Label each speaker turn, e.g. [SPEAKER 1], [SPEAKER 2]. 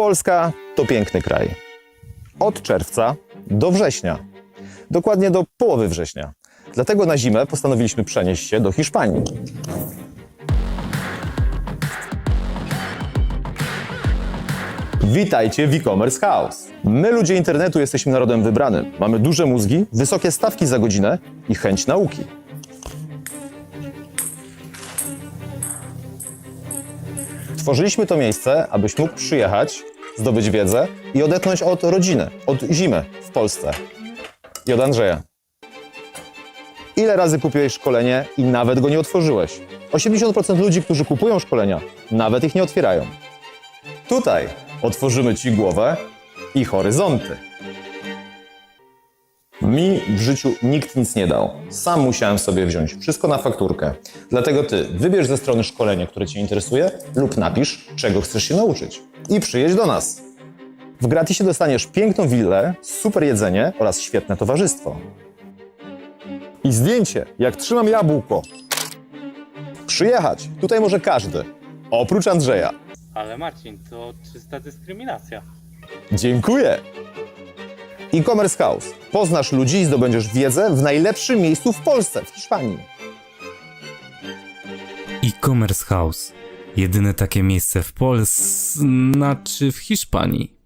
[SPEAKER 1] Polska to piękny kraj. Od czerwca do września. Dokładnie do połowy września. Dlatego na zimę postanowiliśmy przenieść się do Hiszpanii. Witajcie w e-commerce house. My, ludzie internetu, jesteśmy narodem wybranym. Mamy duże mózgi, wysokie stawki za godzinę i chęć nauki. Tworzyliśmy to miejsce, abyś mógł przyjechać, zdobyć wiedzę i odetchnąć od rodziny, od zimy w Polsce. I od Andrzeja. Ile razy kupiłeś szkolenie i nawet go nie otworzyłeś? 80% ludzi, którzy kupują szkolenia, nawet ich nie otwierają. Tutaj otworzymy Ci głowę i horyzonty. Mi w życiu nikt nic nie dał. Sam musiałem sobie wziąć wszystko na fakturkę. Dlatego Ty wybierz ze strony szkolenie, które Cię interesuje lub napisz, czego chcesz się nauczyć. I przyjedź do nas. W gratisie dostaniesz piękną willę, super jedzenie oraz świetne towarzystwo. I zdjęcie, jak trzymam jabłko. Przyjechać, tutaj może każdy. Oprócz Andrzeja.
[SPEAKER 2] Ale Marcin, to czysta dyskryminacja.
[SPEAKER 1] Dziękuję! E-commerce House. Poznasz ludzi i zdobędziesz wiedzę w najlepszym miejscu w Polsce, w Hiszpanii.
[SPEAKER 3] E-commerce house. Jedyne takie miejsce w Polsce, znaczy w Hiszpanii.